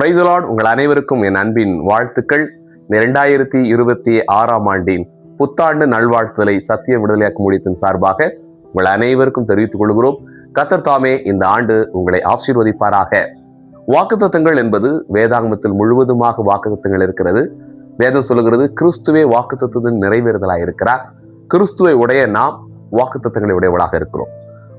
பிரைசலாட் உங்கள் அனைவருக்கும் என் அன்பின் வாழ்த்துக்கள். இரண்டாயிரத்தி இருபத்தி ஆறாம் ஆண்டின் புத்தாண்டு நல்வாழ்த்துதலை சத்திய விடுதலையாக்கும் முடியத்தின் சார்பாக உங்கள் அனைவருக்கும் தெரிவித்துக் கொள்கிறோம். கத்தர் தாமே இந்த ஆண்டு உங்களை ஆசீர்வதிப்பாராக. வாக்குத்தத்தங்கள் என்பது வேதாங்கமத்தில் முழுவதுமாக வாக்குத்தத்தங்கள் இருக்கிறது. வேதம் சொல்லுகிறது கிறிஸ்துவே வாக்குத்தத்தின் நிறைவேறுதலாக இருக்கிறார். கிறிஸ்துவை உடைய நாம் வாக்குத்தத்தங்களை உடையவளாக இருக்கிறோம்.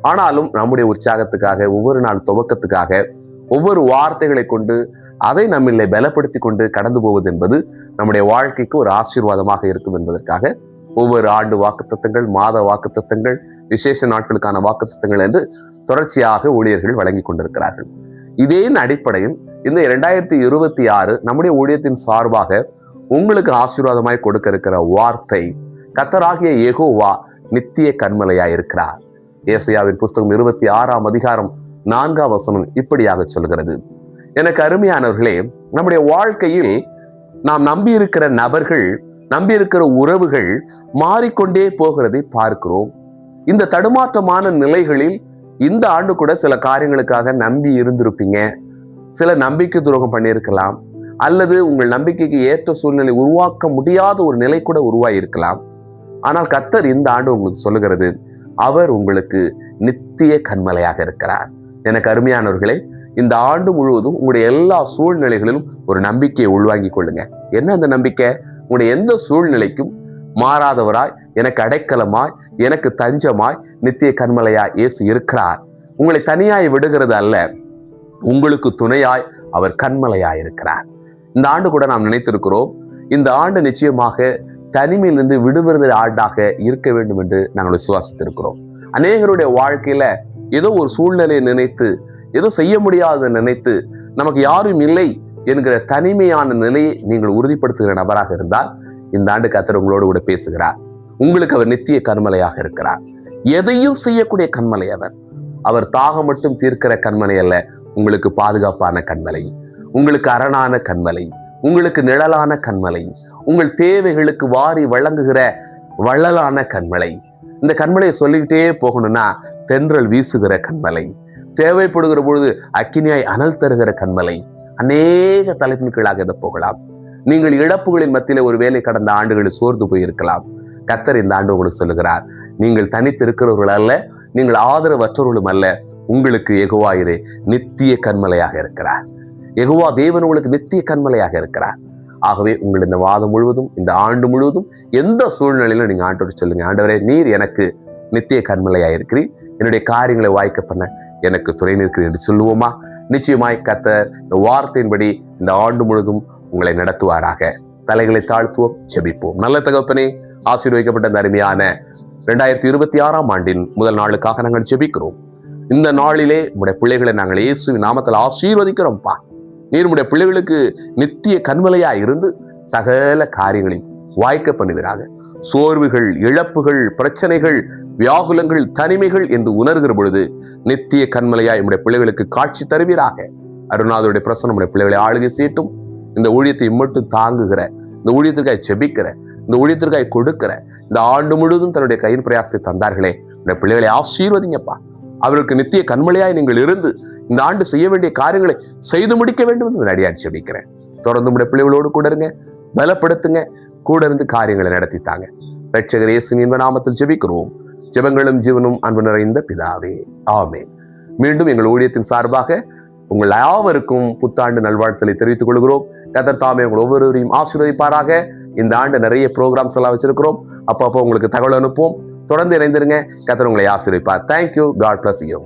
ஆனாலும் நம்முடைய உற்சாகத்துக்காக ஒவ்வொரு நாள் துவக்கத்துக்காக ஒவ்வொரு வார்த்தைகளை கொண்டு அதை நம்மளை பலப்படுத்தி கொண்டு கடந்து போவது என்பது நம்முடைய வாழ்க்கைக்கு ஒரு ஆசீர்வாதமாக இருக்கும் என்பதற்காக ஒவ்வொரு ஆண்டு வாக்குத்தத்தங்கள் மாத வாக்குத்தத்தங்கள் விசேஷ நாட்களுக்கான வாக்குத்தத்தங்கள் என்று தொடர்ச்சியாக ஊழியர்கள் வழங்கி கொண்டிருக்கிறார்கள். இதே அடிப்படையில் இந்த இரண்டாயிரத்தி இருபத்தி ஆறு நம்முடைய ஊழியத்தின் சார்பாக உங்களுக்கு ஆசீர்வாதமாய் கொடுக்க இருக்கிற வார்த்தை கத்தராகிய எகோவா நித்திய கண்மலையாய் இருக்கிறார். ஏசையாவின் புஸ்தகம் இருபத்தி ஆறாம் அதிகாரம் நான்காம் வசனம் இப்படியாக சொல்கிறது. எனக்கு அருமையானவர்களே நம்முடைய வாழ்க்கையில் நாம் நம்பியிருக்கிற நபர்கள் நம்பியிருக்கிற உறவுகள் மாறிக்கொண்டே போகிறதை பார்க்கிறோம். இந்த தடுமாற்றமான நிலைகளில் இந்த ஆண்டு கூட சில காரியங்களுக்காக நம்பி இருந்திருப்பீங்க. சில நம்பிக்கை துரோகம் பண்ணியிருக்கலாம். அல்லது உங்கள் நம்பிக்கைக்கு ஏற்ற சூழ்நிலை உருவாக்க முடியாத ஒரு நிலை கூட உருவாயிருக்கலாம். ஆனால் கத்தர் இந்த ஆண்டு உங்களுக்கு சொல்லுகிறது அவர் உங்களுக்கு நித்திய கண்மலையாக இருக்கிறார். எனக்கு அருமையானவர்களே இந்த ஆண்டு முழுவதும் உங்களுடைய எல்லா சூழ்நிலைகளிலும் ஒரு நம்பிக்கையை உள்வாங்கிக் கொள்ளுங்க. என்ன அந்த நம்பிக்கை? உங்களுடைய எந்த சூழ்நிலைக்கும் மாறாதவராய் எனக்கு அடைக்கலமாய் எனக்கு தஞ்சமாய் நித்திய கண்மலையாய் இயேசு இருக்கிறார். உங்களை தனியாய் விடுகிறது அல்ல உங்களுக்கு துணையாய் அவர் கண்மலையாய் இருக்கிறார். இந்த ஆண்டு கூட நாம் நினைத்திருக்கிறோம் இந்த ஆண்டு நிச்சயமாக தனிமையிலிருந்து விடுவிறது ஆண்டாக இருக்க வேண்டும் என்று நாங்கள் விசுவாசித்திருக்கிறோம். அநேகருடைய வாழ்க்கையில ஏதோ ஒரு சூழ்நிலையை நினைத்து ஏதோ செய்ய முடியாத நினைத்து நமக்கு யாரும் இல்லை என்கிற தனிமையான நிலையை நீங்கள் உறுதிப்படுத்துகிற நபராக இருந்தால் இந்த ஆண்டு கத்தர் உங்களோடு கூட பேசுகிறார். உங்களுக்கு அவர் நித்திய கண்மலையாக இருக்கிறார். எதையும் செய்யக்கூடிய கண்மலை அவர். அவர் தாகம் மட்டும் தீர்க்கிற கண்மலை அல்ல உங்களுக்கு பாதுகாப்பான கண்மலை உங்களுக்கு அரணான கண்மலை உங்களுக்கு நிழலான கண்மலை உங்கள் தேவைகளுக்கு வாரி வழங்குகிற வள்ளலான கண்மலை இந்த கண்மலையை சொல்லிக்கிட்டே போகணும்னா தென்றல் வீசுகிற கண்மலை தேவைப்படுகிற பொழுது அக்கினியாய் அனல் தருகிற கண்மலை அநேக தலைப்பின் கீழாக இதை போகலாம். நீங்கள் இழப்புகளின் மத்தியில ஒரு வேலை கடந்த ஆண்டுகளில் சோர்ந்து போயிருக்கலாம். கத்தர் இந்த ஆண்டு உங்களுக்கு சொல்லுகிறார் நீங்கள் தனித்து இருக்கிறவர்கள் அல்ல நீங்கள் ஆதரவற்றவர்களும் அல்ல உங்களுக்கு இது நித்திய கண்மலையாக இருக்கிறார். எகுவா தேவன் உங்களுக்கு நித்திய கண்மலையாக இருக்கிறார். ஆகவே உங்கள் இந்த வாதம் முழுவதும் இந்த ஆண்டு முழுவதும் எந்த சூழ்நிலையிலும் நீங்க ஆண்டோடு சொல்லுங்க. ஆண்டவரே நீர் எனக்கு நித்திய கண்மலையாக இருக்கிறீர். என்னுடைய காரியங்களை வாய்க்க பண்ண எனக்கு துணை நிற்கிறீர் என்று சொல்லுவோமா? நிச்சயமாய் கத்தர் இந்த வார்த்தையின்படி இந்த ஆண்டு முழுவதும் உங்களை நடத்துவாராக. தலைகளை தாழ்த்துவோம் செபிப்போம் நல்ல தகப்பனே ஆசீர்வதிக்கப்பட்ட இந்த அருமையான ரெண்டாயிரத்தி இருபத்தி ஆறாம் ஆண்டின் முதல் நாளுக்காக நாங்கள் ஜெபிக்கிறோம். இந்த நாளிலே உங்களுடைய பிள்ளைகளை நாங்கள் இயேசுவின் நாமத்தில் ஆசீர்வதிக்கிறோம்ப்பா நீர் உடைய பிள்ளைகளுக்கு நித்திய கண்மலையா இருந்து சகல காரியங்களையும் வாய்க்க பண்ணுவீராக சோர்வுகள் இழப்புகள் பிரச்சனைகள் வியாகுலங்கள் தனிமைகள் என்று உணர்கிற பொழுது நித்திய கண்மலையா நம்முடைய பிள்ளைகளுக்கு காட்சி தருவீராக. அருணாதருடைய பிரசனம் நம்முடைய பிள்ளைகளை ஆளுகை செய்யட்டும் இந்த ஊழியத்தை மட்டும் தாங்குகிற இந்த ஊழியத்திற்காய் செபிக்கிற இந்த ஊழியத்திற்காய் கொடுக்கிற இந்த ஆண்டு முழுவதும் தன்னுடைய கையின் பிரயாசத்தை தந்தார்களே. உடைய பிள்ளைகளை ஆசீர்வதிங்கப்பா. அவருக்கு நித்திய கண்மலையாய் நீங்கள் இருந்து இந்த ஆண்டு செய்ய வேண்டிய காரியங்களை செய்து முடிக்க வேண்டும் என்று அடியாடி செபிக்கிறேன் தொடர்ந்து உடைய பிள்ளைகளோடு கூட இருங்க பலப்படுத்துங்க கூட இருந்து காரியங்களை நடத்தித்தாங்க ரட்சகர் இயேசுவின் நாமத்தில் ஜெபிக்கிறோம். ஜெபங்களும் ஜீவனும் அன்பு நிறைந்த பிதாவே ஆமே மீண்டும் எங்கள் ஊழியத்தின் சார்பாக உங்கள் யாவருக்கும் புத்தாண்டு நல்வாழ்த்தலை தெரிவித்துக் கொள்கிறோம். கதர் தாமே உங்கள் ஒவ்வொருவரையும் ஆசீர்வதிப்பாராக. இந்த ஆண்டு நிறைய ப்ரோக்ராம்ஸ் எல்லாம் வச்சிருக்கிறோம். அப்பப்போ உங்களுக்கு தகவல் அனுப்புவோம். தொடர்ந்து இணைந்திருங்க. கத்தர் உங்களை ஆசீர்வதிப்பார். Thank you God bless you